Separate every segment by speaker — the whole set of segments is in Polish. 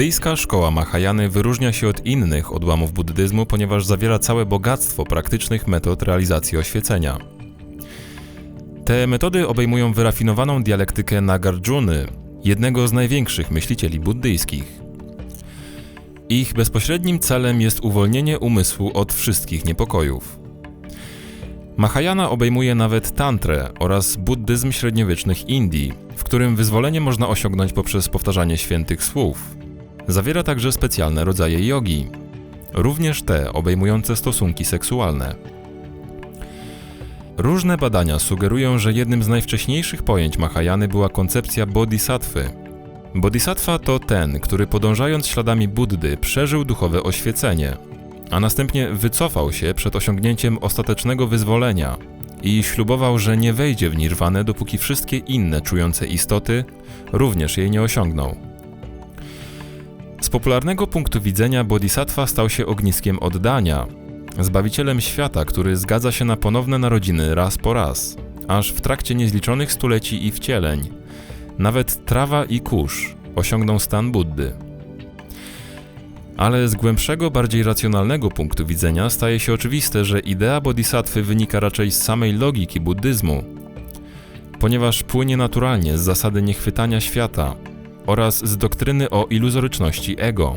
Speaker 1: Buddyjska szkoła Mahajany wyróżnia się od innych odłamów buddyzmu, ponieważ zawiera całe bogactwo praktycznych metod realizacji oświecenia. Te metody obejmują wyrafinowaną dialektykę Nagarjuny, jednego z największych myślicieli buddyjskich. Ich bezpośrednim celem jest uwolnienie umysłu od wszystkich niepokojów. Mahayana obejmuje nawet tantrę oraz buddyzm średniowiecznych Indii, w którym wyzwolenie można osiągnąć poprzez powtarzanie świętych słów. Zawiera także specjalne rodzaje jogi, również te obejmujące stosunki seksualne. Różne badania sugerują, że jednym z najwcześniejszych pojęć Mahayany była koncepcja bodhisattwy. Bodhisattva to ten, który podążając śladami Buddy przeżył duchowe oświecenie, a następnie wycofał się przed osiągnięciem ostatecznego wyzwolenia i ślubował, że nie wejdzie w nirwanę, dopóki wszystkie inne czujące istoty również jej nie osiągną. Z popularnego punktu widzenia Bodhisattva stał się ogniskiem oddania, zbawicielem świata, który zgadza się na ponowne narodziny raz po raz, aż w trakcie niezliczonych stuleci i wcieleń, nawet trawa i kurz osiągną stan Buddy. Ale z głębszego, bardziej racjonalnego punktu widzenia staje się oczywiste, że idea bodhisattwy wynika raczej z samej logiki buddyzmu, ponieważ płynie naturalnie z zasady niechwytania świata oraz z doktryny o iluzoryczności ego.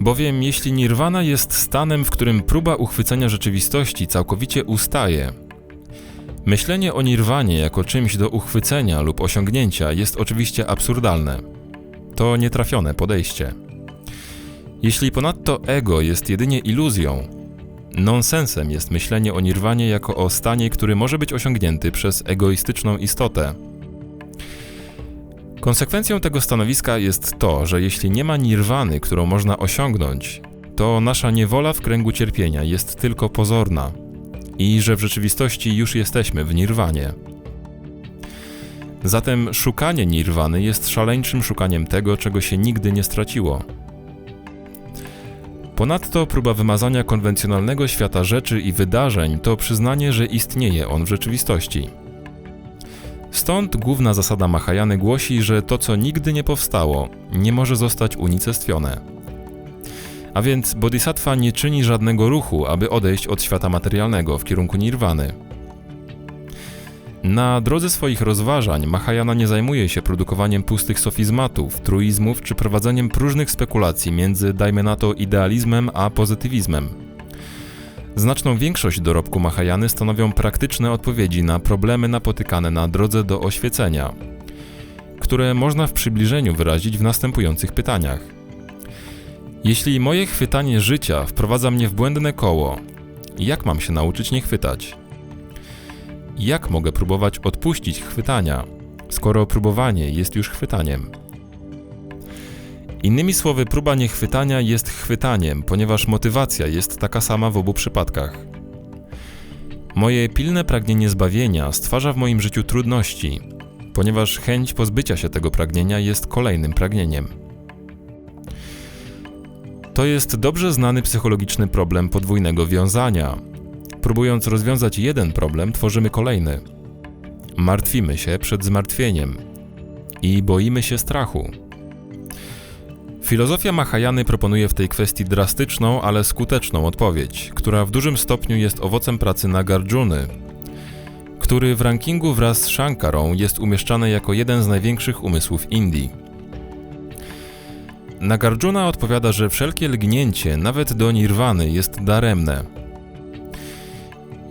Speaker 1: Bowiem jeśli nirwana jest stanem, w którym próba uchwycenia rzeczywistości całkowicie ustaje, myślenie o nirwanie jako czymś do uchwycenia lub osiągnięcia jest oczywiście absurdalne to nietrafione podejście. Jeśli ponadto ego jest jedynie iluzją, nonsensem jest myślenie o nirwanie jako o stanie, który może być osiągnięty przez egoistyczną istotę. Konsekwencją tego stanowiska jest to, że jeśli nie ma nirwany, którą można osiągnąć, to nasza niewola w kręgu cierpienia jest tylko pozorna i że w rzeczywistości już jesteśmy w nirwanie. Zatem szukanie nirwany jest szaleńczym szukaniem tego, czego się nigdy nie straciło. Ponadto próba wymazania konwencjonalnego świata rzeczy i wydarzeń to przyznanie, że istnieje on w rzeczywistości. Stąd główna zasada Mahajany głosi, że to, co nigdy nie powstało, nie może zostać unicestwione. A więc Bodhisattva nie czyni żadnego ruchu, aby odejść od świata materialnego w kierunku nirwany. Na drodze swoich rozważań Mahayana nie zajmuje się produkowaniem pustych sofizmatów, truizmów czy prowadzeniem próżnych spekulacji między, dajmy na to, idealizmem a pozytywizmem. Znaczną większość dorobku Mahayany stanowią praktyczne odpowiedzi na problemy napotykane na drodze do oświecenia, które można w przybliżeniu wyrazić w następujących pytaniach. Jeśli moje chwytanie życia wprowadza mnie w błędne koło, jak mam się nauczyć nie chwytać? Jak mogę próbować odpuścić chwytania, skoro próbowanie jest już chwytaniem? Innymi słowy, próba niechwytania jest chwytaniem, ponieważ motywacja jest taka sama w obu przypadkach. Moje pilne pragnienie zbawienia stwarza w moim życiu trudności, ponieważ chęć pozbycia się tego pragnienia jest kolejnym pragnieniem. To jest dobrze znany psychologiczny problem podwójnego wiązania, Próbując rozwiązać jeden problem, tworzymy kolejny. Martwimy się przed zmartwieniem i boimy się strachu. Filozofia Mahajany proponuje w tej kwestii drastyczną, ale skuteczną odpowiedź, która w dużym stopniu jest owocem pracy Nagarjuny, który w rankingu wraz z Shankarą jest umieszczany jako jeden z największych umysłów Indii. Nagarjuna odpowiada, że wszelkie lgnięcie, nawet do nirwany, jest daremne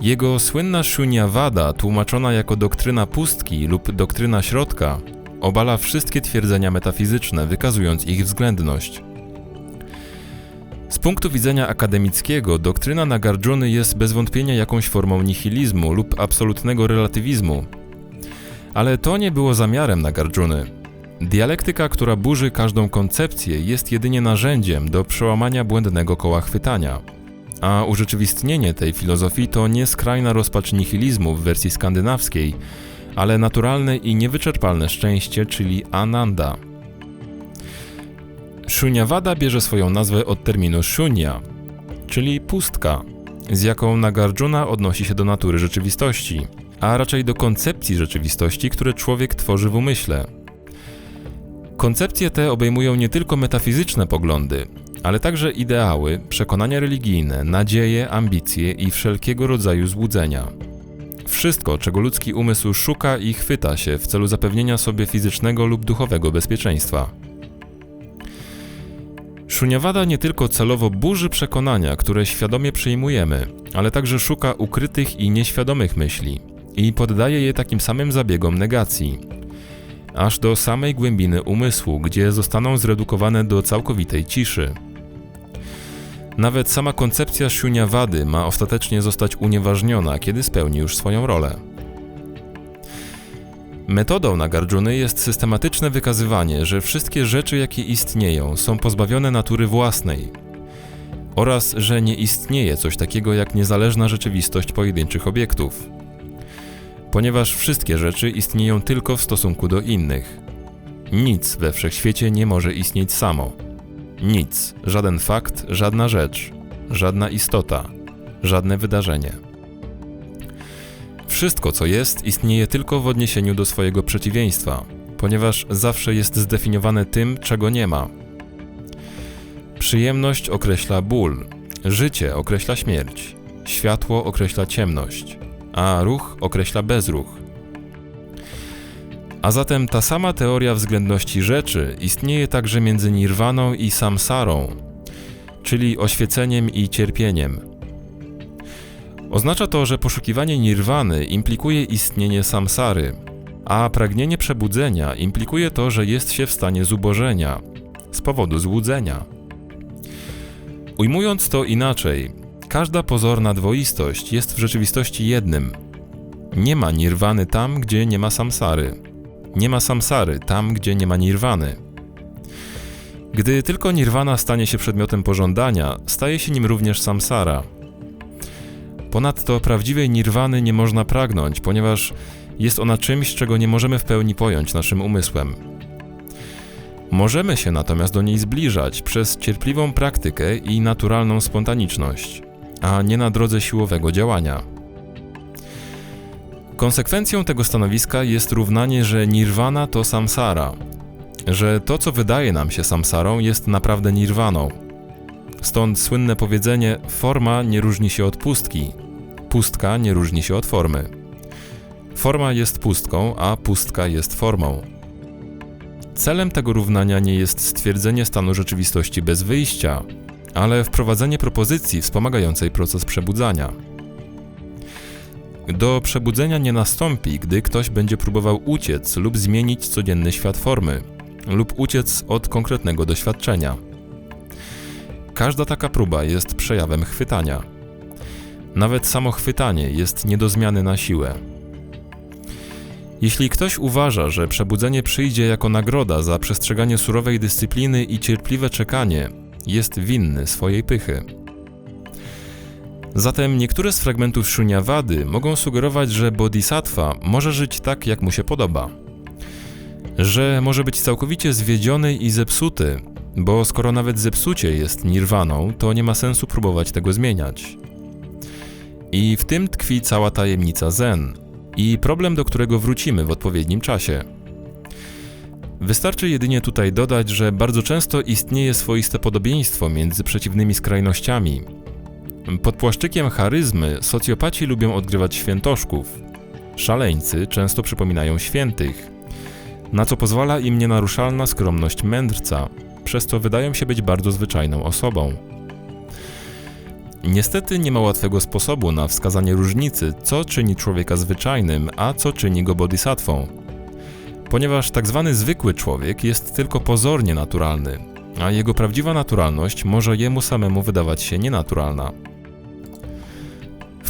Speaker 1: jego słynna Shunyavada, tłumaczona jako doktryna pustki lub doktryna środka, obala wszystkie twierdzenia metafizyczne, wykazując ich względność. Z punktu widzenia akademickiego, doktryna Nagarjuny jest bez wątpienia jakąś formą nihilizmu lub absolutnego relatywizmu. Ale to nie było zamiarem Nagarjuny. Dialektyka, która burzy każdą koncepcję, jest jedynie narzędziem do przełamania błędnego koła chwytania. A urzeczywistnienie tej filozofii to nie skrajna rozpacz nihilizmu w wersji skandynawskiej, ale naturalne i niewyczerpalne szczęście, czyli ananda. Shunyavada bierze swoją nazwę od terminu shunya, czyli pustka, z jaką Nagarjuna odnosi się do natury rzeczywistości, a raczej do koncepcji rzeczywistości, które człowiek tworzy w umyśle. Koncepcje te obejmują nie tylko metafizyczne poglądy, ale także ideały, przekonania religijne, nadzieje, ambicje i wszelkiego rodzaju złudzenia. Wszystko, czego ludzki umysł szuka i chwyta się w celu zapewnienia sobie fizycznego lub duchowego bezpieczeństwa. Szuniawada nie tylko celowo burzy przekonania, które świadomie przyjmujemy, ale także szuka ukrytych i nieświadomych myśli i poddaje je takim samym zabiegom negacji, aż do samej głębiny umysłu, gdzie zostaną zredukowane do całkowitej ciszy. Nawet sama koncepcja szuniawady ma ostatecznie zostać unieważniona, kiedy spełni już swoją rolę. Metodą Nagarjuny jest systematyczne wykazywanie, że wszystkie rzeczy, jakie istnieją, są pozbawione natury własnej oraz że nie istnieje coś takiego jak niezależna rzeczywistość pojedynczych obiektów, ponieważ wszystkie rzeczy istnieją tylko w stosunku do innych. Nic we wszechświecie nie może istnieć samo. Nic, żaden fakt, żadna rzecz, żadna istota, żadne wydarzenie. Wszystko, co jest, istnieje tylko w odniesieniu do swojego przeciwieństwa, ponieważ zawsze jest zdefiniowane tym, czego nie ma. Przyjemność określa ból, życie określa śmierć, światło określa ciemność, a ruch określa bezruch. A zatem ta sama teoria względności rzeczy istnieje także między nirwaną i samsarą, czyli oświeceniem i cierpieniem. Oznacza to, że poszukiwanie nirwany implikuje istnienie samsary, a pragnienie przebudzenia implikuje to, że jest się w stanie zubożenia z powodu złudzenia. Ujmując to inaczej, każda pozorna dwoistość jest w rzeczywistości jednym. Nie ma nirwany tam, gdzie nie ma samsary. Nie ma samsary tam, gdzie nie ma nirwany. Gdy tylko nirwana stanie się przedmiotem pożądania, staje się nim również samsara – Ponadto prawdziwej nirwany nie można pragnąć, ponieważ jest ona czymś, czego nie możemy w pełni pojąć naszym umysłem. Możemy się natomiast do niej zbliżać przez cierpliwą praktykę i naturalną spontaniczność, a nie na drodze siłowego działania. Konsekwencją tego stanowiska jest równanie, że nirwana to samsara, że to, co wydaje nam się samsarą, jest naprawdę nirwaną. Stąd słynne powiedzenie: forma nie różni się od pustki, pustka nie różni się od formy. Forma jest pustką, a pustka jest formą. Celem tego równania nie jest stwierdzenie stanu rzeczywistości bez wyjścia, ale wprowadzenie propozycji wspomagającej proces przebudzania. Do przebudzenia nie nastąpi, gdy ktoś będzie próbował uciec lub zmienić codzienny świat formy, lub uciec od konkretnego doświadczenia. Każda taka próba jest przejawem chwytania. Nawet samo chwytanie jest nie do zmiany na siłę. Jeśli ktoś uważa, że przebudzenie przyjdzie jako nagroda za przestrzeganie surowej dyscypliny i cierpliwe czekanie, jest winny swojej pychy. Zatem niektóre z fragmentów Shunyavady mogą sugerować, że bodhisattva może żyć tak, jak mu się podoba. Że może być całkowicie zwiedziony i zepsuty, bo skoro nawet zepsucie jest nirwaną, to nie ma sensu próbować tego zmieniać. I w tym tkwi cała tajemnica Zen i problem, do którego wrócimy w odpowiednim czasie. Wystarczy jedynie tutaj dodać, że bardzo często istnieje swoiste podobieństwo między przeciwnymi skrajnościami. Pod płaszczykiem charyzmy socjopaci lubią odgrywać świętoszków. Szaleńcy często przypominają świętych, na co pozwala im nienaruszalna skromność mędrca, przez co wydają się być bardzo zwyczajną osobą. Niestety nie ma łatwego sposobu na wskazanie różnicy, co czyni człowieka zwyczajnym, a co czyni go bodhisatwą. Ponieważ tak zwany zwykły człowiek jest tylko pozornie naturalny, a jego prawdziwa naturalność może jemu samemu wydawać się nienaturalna.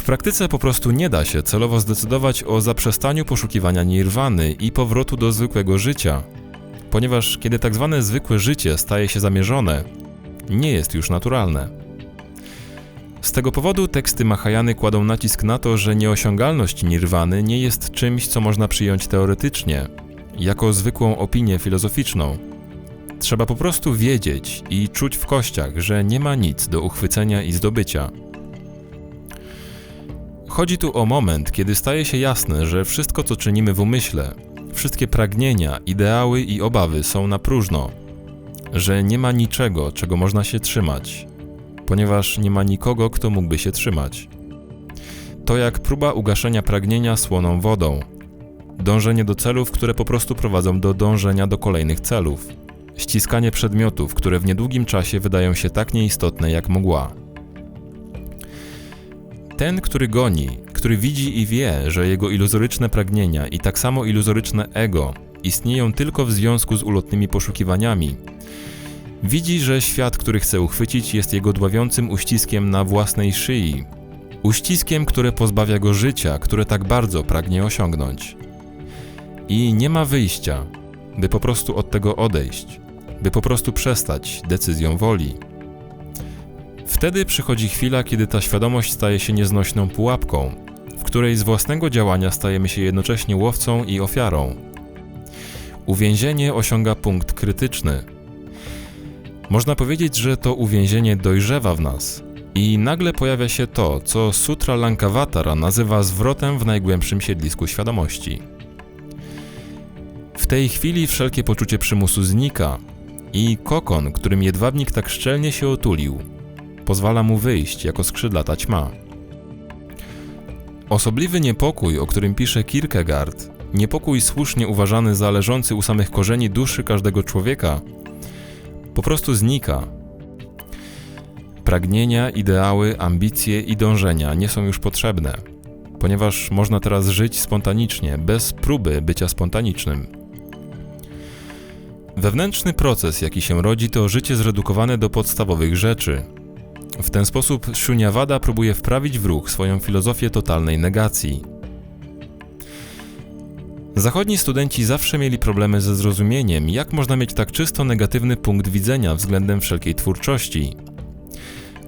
Speaker 1: Praktyce po prostu nie da się celowo zdecydować o zaprzestaniu poszukiwania nirwany i powrotu do zwykłego życia, ponieważ kiedy tak zwane zwykłe życie staje się zamierzone, nie jest już naturalne. Z tego powodu teksty Mahajany kładą nacisk na to, że nieosiągalność nirwany nie jest czymś, co można przyjąć teoretycznie, jako zwykłą opinię filozoficzną. Trzeba po prostu wiedzieć i czuć w kościach, że nie ma nic do uchwycenia i zdobycia. Chodzi tu o moment, kiedy staje się jasne, że wszystko, co czynimy w umyśle, wszystkie pragnienia, ideały i obawy są na próżno, że nie ma niczego, czego można się trzymać, ponieważ nie ma nikogo, kto mógłby się trzymać. To jak próba ugaszenia pragnienia słoną wodą, dążenie do celów, które po prostu prowadzą do dążenia do kolejnych celów, ściskanie przedmiotów, które w niedługim czasie wydają się tak nieistotne jak mgła. Ten, który goni, który widzi i wie, że jego iluzoryczne pragnienia i tak samo iluzoryczne ego istnieją tylko w związku z ulotnymi poszukiwaniami, widzi, że świat, który chce uchwycić, jest jego dławiącym uściskiem na własnej szyi, uściskiem, które pozbawia go życia, które tak bardzo pragnie osiągnąć. I nie ma wyjścia, by po prostu od tego odejść, by po prostu przestać decyzją woli. Wtedy przychodzi chwila, kiedy ta świadomość staje się nieznośną pułapką, w której z własnego działania stajemy się jednocześnie łowcą i ofiarą. Uwięzienie osiąga punkt krytyczny. Można powiedzieć, że to uwięzienie dojrzewa w nas i nagle pojawia się to, co Sutra Lankavatara nazywa zwrotem w najgłębszym siedlisku świadomości. W tej chwili wszelkie poczucie przymusu znika i kokon, którym jedwabnik tak szczelnie się otulił, pozwala mu wyjść jako skrzydlata ćma. Osobliwy niepokój, o którym pisze Kierkegaard, niepokój słusznie uważany za leżący u samych korzeni duszy każdego człowieka, po prostu znika. Pragnienia, ideały, ambicje i dążenia nie są już potrzebne, ponieważ można teraz żyć spontanicznie, bez próby bycia spontanicznym. Wewnętrzny proces, jaki się rodzi, to życie zredukowane do podstawowych rzeczy. W ten sposób Shunyavada próbuje wprawić w ruch swoją filozofię totalnej negacji. Zachodni studenci zawsze mieli problemy ze zrozumieniem, jak można mieć tak czysto negatywny punkt widzenia względem wszelkiej twórczości.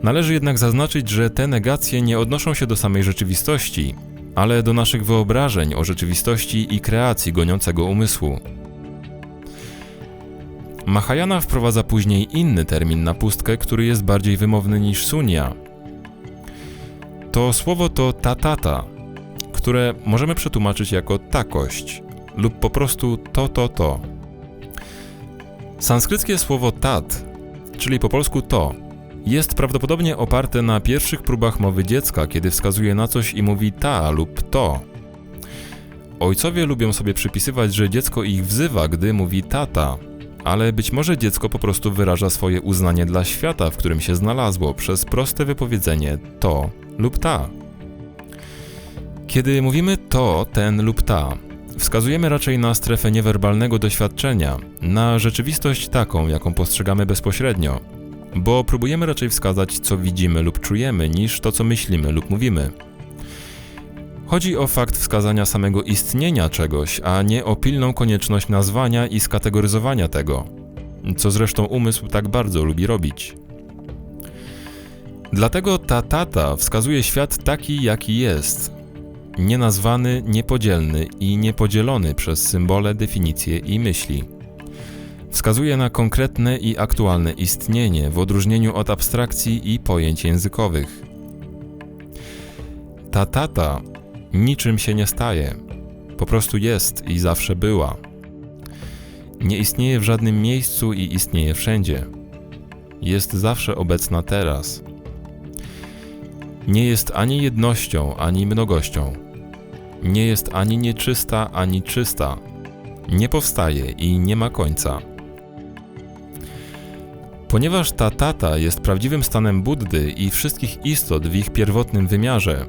Speaker 1: Należy jednak zaznaczyć, że te negacje nie odnoszą się do samej rzeczywistości, ale do naszych wyobrażeń o rzeczywistości i kreacji goniącego umysłu. Mahayana wprowadza później inny termin na pustkę, który jest bardziej wymowny niż sunia. To słowo to tatata, które możemy przetłumaczyć jako takość lub po prostu to to to. Sanskryckie słowo tat, czyli po polsku to, jest prawdopodobnie oparte na pierwszych próbach mowy dziecka, kiedy wskazuje na coś i mówi ta lub to. Ojcowie lubią sobie przypisywać, że dziecko ich wzywa, gdy mówi tata, ale być może dziecko po prostu wyraża swoje uznanie dla świata, w którym się znalazło, przez proste wypowiedzenie to lub ta. Kiedy mówimy to, ten lub ta, wskazujemy raczej na strefę niewerbalnego doświadczenia, na rzeczywistość taką, jaką postrzegamy bezpośrednio, bo próbujemy raczej wskazać, co widzimy lub czujemy, niż to, co myślimy lub mówimy. Chodzi o fakt wskazania samego istnienia czegoś, a nie o pilną konieczność nazwania i skategoryzowania tego, co zresztą umysł tak bardzo lubi robić. Dlatego ta tata wskazuje świat taki, jaki jest. Nienazwany, niepodzielny i niepodzielony przez symbole, definicje i myśli. Wskazuje na konkretne i aktualne istnienie w odróżnieniu od abstrakcji i pojęć językowych. Ta tata niczym się nie staje. Po prostu jest i zawsze była. Nie istnieje w żadnym miejscu i istnieje wszędzie. Jest zawsze obecna teraz. Nie jest ani jednością, ani mnogością. Nie jest ani nieczysta, ani czysta. Nie powstaje i nie ma końca. Ponieważ ta tata jest prawdziwym stanem Buddy i wszystkich istot w ich pierwotnym wymiarze,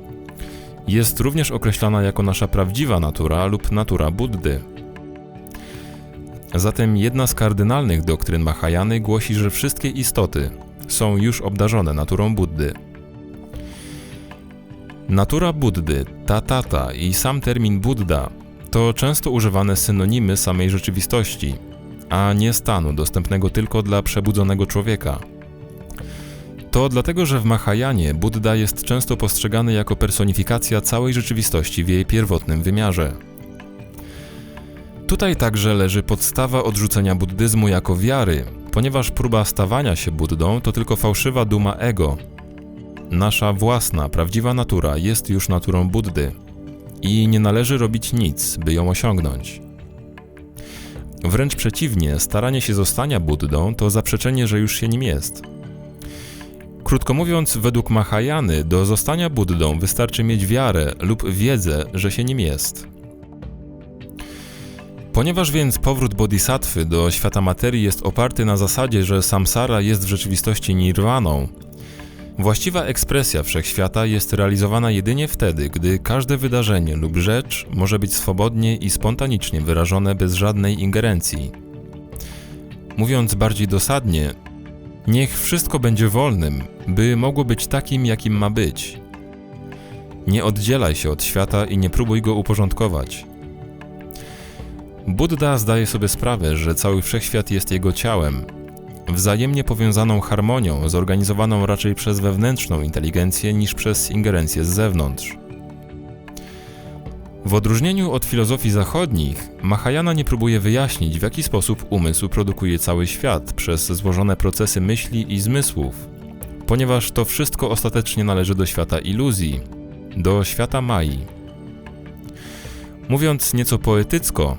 Speaker 1: jest również określana jako nasza prawdziwa natura lub natura Buddy. Zatem jedna z kardynalnych doktryn Mahajany głosi, że wszystkie istoty są już obdarzone naturą Buddy. Natura Buddy, tatata i sam termin Buddha to często używane synonimy samej rzeczywistości, a nie stanu dostępnego tylko dla przebudzonego człowieka. To dlatego, że w Mahajanie Buddha jest często postrzegany jako personifikacja całej rzeczywistości w jej pierwotnym wymiarze. Tutaj także leży podstawa odrzucenia buddyzmu jako wiary, ponieważ próba stawania się Buddą to tylko fałszywa duma ego. Nasza własna, prawdziwa natura jest już naturą Buddy i nie należy robić nic, by ją osiągnąć. Wręcz przeciwnie, staranie się zostania Buddą to zaprzeczenie, że już się nim jest. Krótko mówiąc, według Mahajany, do zostania Buddą wystarczy mieć wiarę lub wiedzę, że się nim jest. Ponieważ więc powrót bodhisattwy do świata materii jest oparty na zasadzie, że samsara jest w rzeczywistości nirwaną, właściwa ekspresja wszechświata jest realizowana jedynie wtedy, gdy każde wydarzenie lub rzecz może być swobodnie i spontanicznie wyrażone bez żadnej ingerencji. Mówiąc bardziej dosadnie, niech wszystko będzie wolnym, by mogło być takim, jakim ma być. Nie oddzielaj się od świata i nie próbuj go uporządkować. Buddha zdaje sobie sprawę, że cały wszechświat jest jego ciałem, wzajemnie powiązaną harmonią, zorganizowaną raczej przez wewnętrzną inteligencję niż przez ingerencję z zewnątrz. W odróżnieniu od filozofii zachodnich, Mahayana nie próbuje wyjaśnić, w jaki sposób umysł produkuje cały świat przez złożone procesy myśli i zmysłów, ponieważ to wszystko ostatecznie należy do świata iluzji, do świata Mai. Mówiąc nieco poetycko,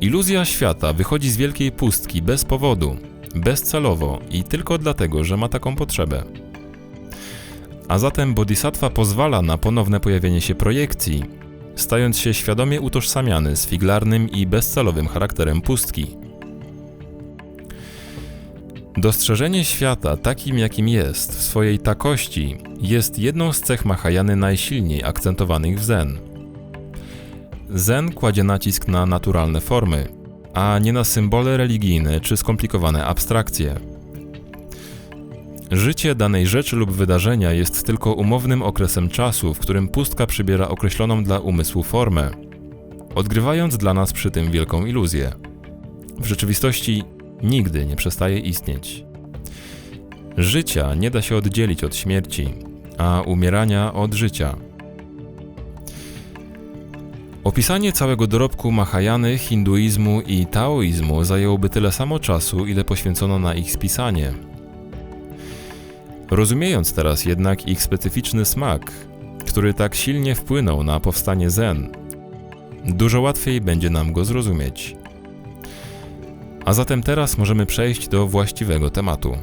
Speaker 1: Iluzja świata wychodzi z wielkiej pustki bez powodu, bezcelowo i tylko dlatego, że ma taką potrzebę. A zatem Bodhisattva pozwala na ponowne pojawienie się projekcji, stając się świadomie utożsamiany z figlarnym i bezcelowym charakterem pustki. Dostrzeżenie świata takim, jakim jest, w swojej takości, jest jedną z cech Mahajany najsilniej akcentowanych w Zen. Zen kładzie nacisk na naturalne formy, a nie na symbole religijne czy skomplikowane abstrakcje. Życie danej rzeczy lub wydarzenia jest tylko umownym okresem czasu, w którym pustka przybiera określoną dla umysłu formę, odgrywając dla nas przy tym wielką iluzję. W rzeczywistości nigdy nie przestaje istnieć. Życia nie da się oddzielić od śmierci, a umierania od życia. Opisanie całego dorobku Mahajany, hinduizmu i taoizmu zajęłoby tyle samo czasu, ile poświęcono na ich spisanie. Rozumiejąc teraz jednak ich specyficzny smak, który tak silnie wpłynął na powstanie Zen, dużo łatwiej będzie nam go zrozumieć. A zatem teraz możemy przejść do właściwego tematu.